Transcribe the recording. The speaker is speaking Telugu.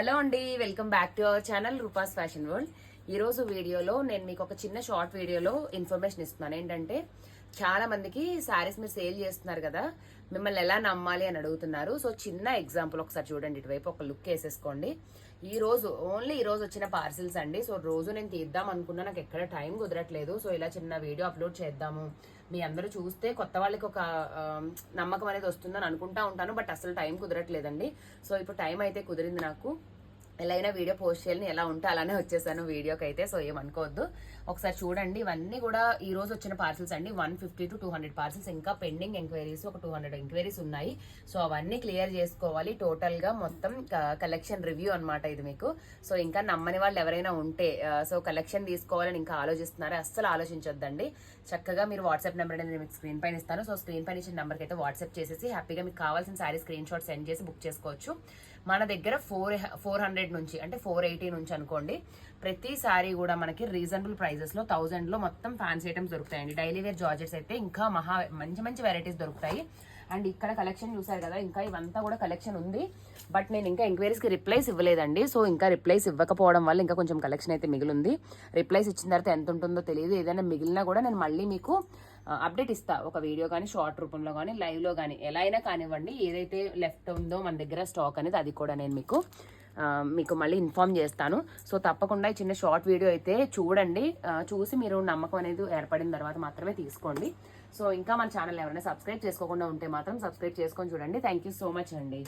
హలో అండి welcome back to our channel Roopa's Fashion World. ఈరోజు వీడియోలో నేను మీకు ఒక చిన్న షార్ట్ వీడియోలో ఇన్ఫర్మేషన్ ఇస్తున్నాను. ఏంటంటే చాలా మందికి శారీస్ మీరు సేల్ చేస్తున్నారు కదా మిమ్మల్ని ఎలా నమ్మాలి అని అడుగుతున్నారు. సో చిన్న ఎగ్జాంపుల్ ఒకసారి చూడండి. ఇటువైపు ఒక లుక్ వేసేసుకోండి. ఈ రోజు ఓన్లీ ఈ రోజు వచ్చిన పార్సిల్స్ అండి. సో రోజు నేను తీద్దాం అనుకున్నా నాకు ఎక్కడ టైం కుదరట్లేదు. సో ఇలా చిన్న వీడియో అప్లోడ్ చేద్దాము. మీ అందరూ చూస్తే కొత్త వాళ్ళకి ఒక నమ్మకం అనేది వస్తుందని అనుకుంటా ఉంటాను. బట్ అసలు టైం కుదరట్లేదండి. సో ఇప్పుడు టైం అయితే కుదిరింది నాకు. ఎలా అయినా వీడియో పోస్ట్ చేయాలని ఎలా ఉంటే అలానే వచ్చేసాను వీడియోకి అయితే సో ఏమనుకోవద్దు. ఒకసారి చూడండి. ఇవన్నీ కూడా ఈ రోజు వచ్చిన పార్సల్స్ అండి. One fifty to two hundred parcels. ఇంకా పెండింగ్ ఎంక్వైరీస్ ఒక టూ హండ్రెడ్ ఎంక్వైరీస్ ఉన్నాయి. సో అవన్నీ క్లియర్ చేసుకోవాలి. టోటల్గా మొత్తం కలెక్షన్ రివ్యూ అనమాట ఇది మీకు. సో ఇంకా నమ్మని వాళ్ళు ఎవరైనా ఉంటే సో కలెక్షన్ తీసుకోవాలని ఇంకా ఆలోచిస్తున్నారా? అస్సలు ఆలోచించొద్దండి. చక్కగా మీరు వాట్సాప్ నెంబర్ అనేది నేను మీకు స్క్రీన్ పైన ఇస్తాను. సో స్క్రీన్ పైన ఇచ్చిన నెంబర్కి అయితే వాట్సాప్ చేసేసి హ్యాపీగా మీకు కావాల్సిన శారీ స్క్రీన్ షాట్ సెండ్ చేసి బుక్ చేసుకోవచ్చు. మన దగ్గర ఫోర్ ఫోర్ హండ్రెడ్ నుంచి అంటే ఫోర్ ఎయిటీ నుంచి అనుకోండి ప్రతి సారీ కూడా మనకి రీజనబుల్ ప్రైజెస్లో థౌజండ్లో మొత్తం ఫ్యాన్సీ ఐటమ్స్ దొరుకుతాయండి. డైలీ వేర్ జార్జెట్స్ అయితే ఇంకా మహా మంచి మంచి వెరైటీస్ దొరుకుతాయి. అండ్ ఇక్కడ కలెక్షన్ చూసారు కదా ఇంకా ఇవంతా కూడా కలెక్షన్ ఉంది. బట్ నేను ఇంకా ఎంక్వైరీస్కి రిప్లైస్ ఇవ్వలేదండి. సో ఇంకా రిప్లైస్ ఇవ్వకపోవడం వల్ల ఇంకా కొంచెం కలెక్షన్ అయితే మిగిలింది. రిప్లైస్ ఇచ్చిన తర్వాత ఎంత ఉంటుందో తెలియదు ఏదైనా మిగిలినా కూడా నేను మళ్ళీ మీకు అప్డేట్ ఇస్తా. ఒక వీడియో కానీ షార్ట్ రూపంలో కానీ లైవ్లో కానీ. ఎలా అయినా కానివ్వండి ఏదైతే లెఫ్ట్ ఉందో మన దగ్గర స్టాక్ అనేది అది కూడా నేను మీకు మీకు మళ్ళీ ఇన్ఫామ్ చేస్తాను. సో తప్పకుండా ఈ చిన్న షార్ట్ వీడియో అయితే చూడండి. చూసి మీరు నమ్మకం అనేది ఏర్పడిన తర్వాత మాత్రమే తీసుకోండి. సో ఇంకా మన ఛానల్ ఎవరైనా సబ్స్క్రైబ్ చేసుకోకుండా ఉంటే మాత్రం సబ్స్క్రైబ్ చేసుకొని చూడండి. థ్యాంక్ యూ సో మచ్ అండి.